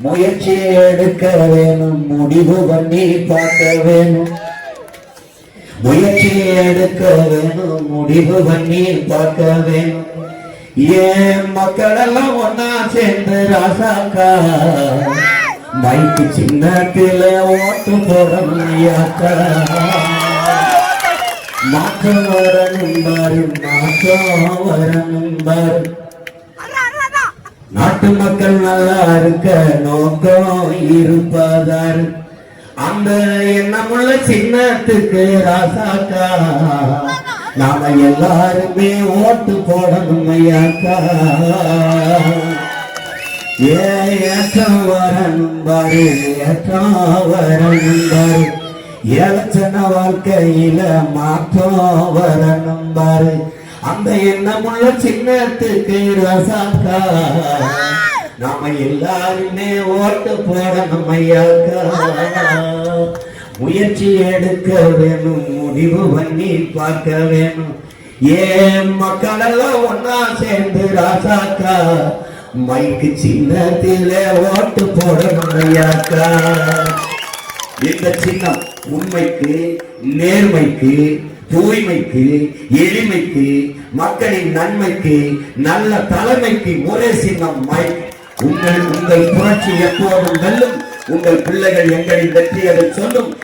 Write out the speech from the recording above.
முயற்சி எடுக்க வேணும் முடிவு பண்ணி பார்க்க வேணும். முயற்சி எடுக்க வேணும் முடிவு பண்ணி பார்க்க வேணும். ஏன் மக்கள் எல்லாம் ஒன்னா சேர்ந்து ராசாக்கா? மைக்கு சின்னத்தில ஓட்டு போடணும் மாற்றம் வரணும் பாரு மாற்றம் வரணும் பாரு. நாட்டு மக்கள் நல்லா இருக்க நோக்கம் இருப்பதார் அந்த எண்ணமுள்ள சின்னத்துக்கு ராசாக்கா. நாம எல்லாருமே ஓட்டு போடணும் ஐயாக்கா. ஏ ஏற்றம் வரணும் பாரு ஏற்றம் வரணும் பாரு. இலச்சன வாழ்க்கையில மாற்றம் வரணும் பாரு. அந்த எண்ணமுள்ள சின்னத்துக்கு ரசாக்கா. நாம எல்லாருமே ஓட்டு போடணும் ஐயாக்கா. முயற்சி எடுக்க வேணும் முடிவு பண்ணி பார்க்க வேணும். ஏன் மக்கள் எல்லாம் ஒன்னா சேர்ந்து ராசாக்கா? மைக்கு சின்னத்தில ஓட்டு போடணும் ஐயாக்கா. இந்த சின்னம் உண்மைக்கு நேர்மைக்கு தூய்மைக்கு எளிமைக்கு மக்களின் நன்மைக்கு நல்ல தலைமைக்கு ஒரே சின்னம் மை. உங்கள் உங்கள் புரட்சி எப்போதும் வெல்லும். உங்கள் பிள்ளைகள் எங்களின் வெற்றி அதை சொல்லும்.